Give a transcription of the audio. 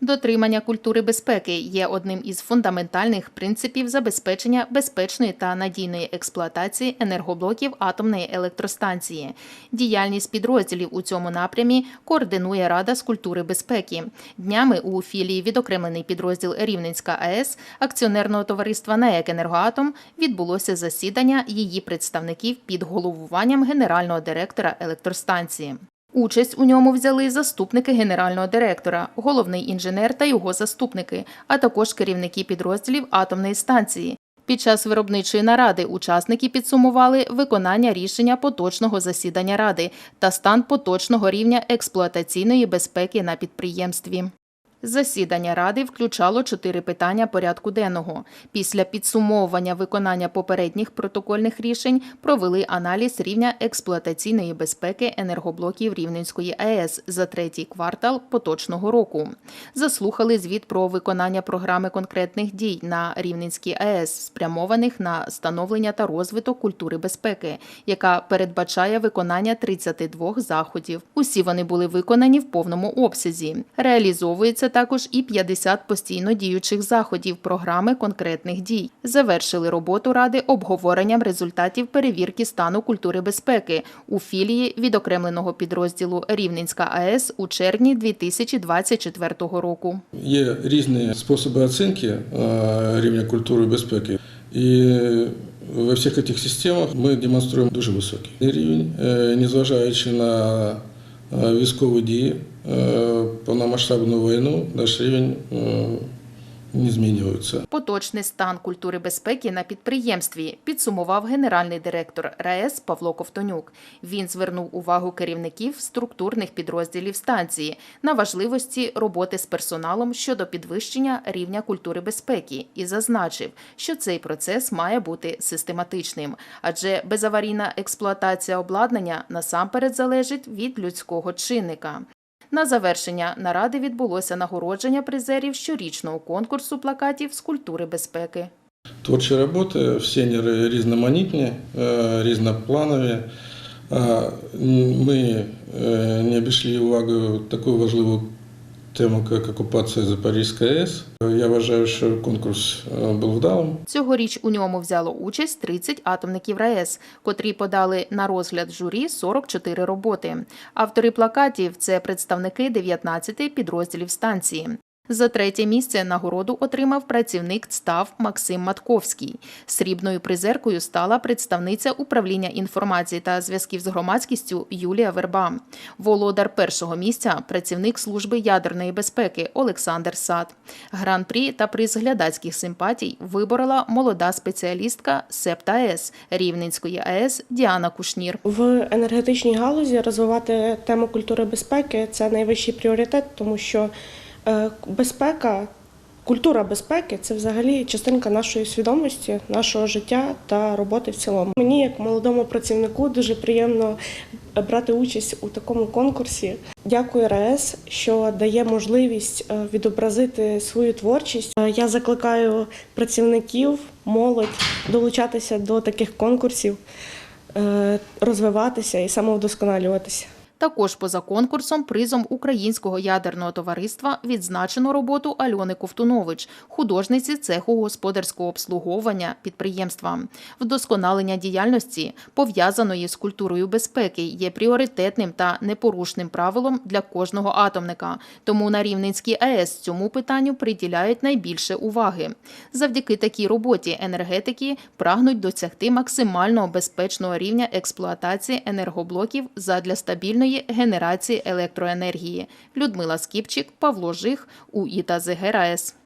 Дотримання культури безпеки є одним із фундаментальних принципів забезпечення безпечної та надійної експлуатації енергоблоків атомної електростанції. Діяльність підрозділів у цьому напрямі координує Рада з культури безпеки. Днями у філії відокремлений підрозділ Рівненська АЕС акціонерного товариства НАЕК «Енергоатом» відбулося засідання її представників під головуванням генерального директора електростанції. Участь у ньому взяли заступники генерального директора, головний інженер та його заступники, а також керівники підрозділів атомної станції. Під час виробничої наради учасники підсумували виконання рішення поточного засідання ради та стан поточного рівня експлуатаційної безпеки на підприємстві. Засідання ради включало чотири питання порядку денного. Після підсумовування виконання попередніх протокольних рішень провели аналіз рівня експлуатаційної безпеки енергоблоків Рівненської АЕС за третій квартал поточного року. Заслухали звіт про виконання програми конкретних дій на Рівненській АЕС, спрямованих на становлення та розвиток культури безпеки, яка передбачає виконання 32 заходів. Усі вони були виконані в повному обсязі. Реалізовується також і 50 постійно діючих заходів програми конкретних дій. Завершили роботу ради обговоренням результатів перевірки стану культури безпеки у філії відокремленого підрозділу Рівненська АЕС у червні 2024 року. Є різні способи оцінки е, рівня культури безпеки. І во всіх цих системах ми демонструємо дуже високий рівень, е, незважаючи на е, військові дії, повномасштабну війну, наш рівень е, не змінюється. Поточний стан культури безпеки на підприємстві підсумував генеральний директор РаЕС Павло Ковтонюк. Він звернув увагу керівників структурних підрозділів станції на важливості роботи з персоналом щодо підвищення рівня культури безпеки і зазначив, що цей процес має бути систематичним, адже безаварійна експлуатація обладнання насамперед залежить від людського чинника. На завершення наради відбулося нагородження призерів щорічного конкурсу плакатів з культури безпеки. Творчі роботи всі різноманітні, е, різнопланові. Ми е, не обійшли увагою таку важливу тему, як окупація Запорізької АЕС. Я вважаю, що конкурс е, був вдалим. Цьогоріч у ньому взяло участь 30 атомників РаЕС, котрі подали на розгляд журі 44 роботи. Автори плакатів це представники 19 підрозділів станції. За третє місце нагороду отримав працівник ЦТАВ Максим Матковський. Срібною призеркою стала представниця управління інформації та зв'язків з громадськістю Юлія Верба. Володар першого місця працівник служби ядерної безпеки Олександр Сад. Гран-прі та приз глядацьких симпатій виборола молода спеціалістка СЕПТА АЕС Рівненської АЕС Діана Кушнір. В енергетичній галузі розвивати тему культури безпеки це найвищий пріоритет, тому що безпека, культура безпеки це взагалі частинка нашої свідомості, нашого життя та роботи в цілому. Мені, як молодому працівнику, дуже приємно брати участь у такому конкурсі. Дякую РаЕС, що дає можливість е, відобразити свою творчість. Е, Я закликаю працівників, молодь долучатися до таких конкурсів е, розвиватися і самовдосконалюватися. Також поза конкурсом призом Українського ядерного товариства відзначено роботу Альони Ковтунович, художниці цеху господарського обслуговування підприємства. Вдосконалення діяльності, пов'язаної з культурою безпеки, є пріоритетним та непорушним правилом для кожного атомника. Тому на Рівненській АЕС цьому питанню приділяють найбільше уваги. Завдяки такій роботі енергетики прагнуть досягти максимально безпечного рівня експлуатації енергоблоків задля стабільної генерації електроенергії. Людмила Скіпчик, Павло Жих, УІТА ЗГРАЕС.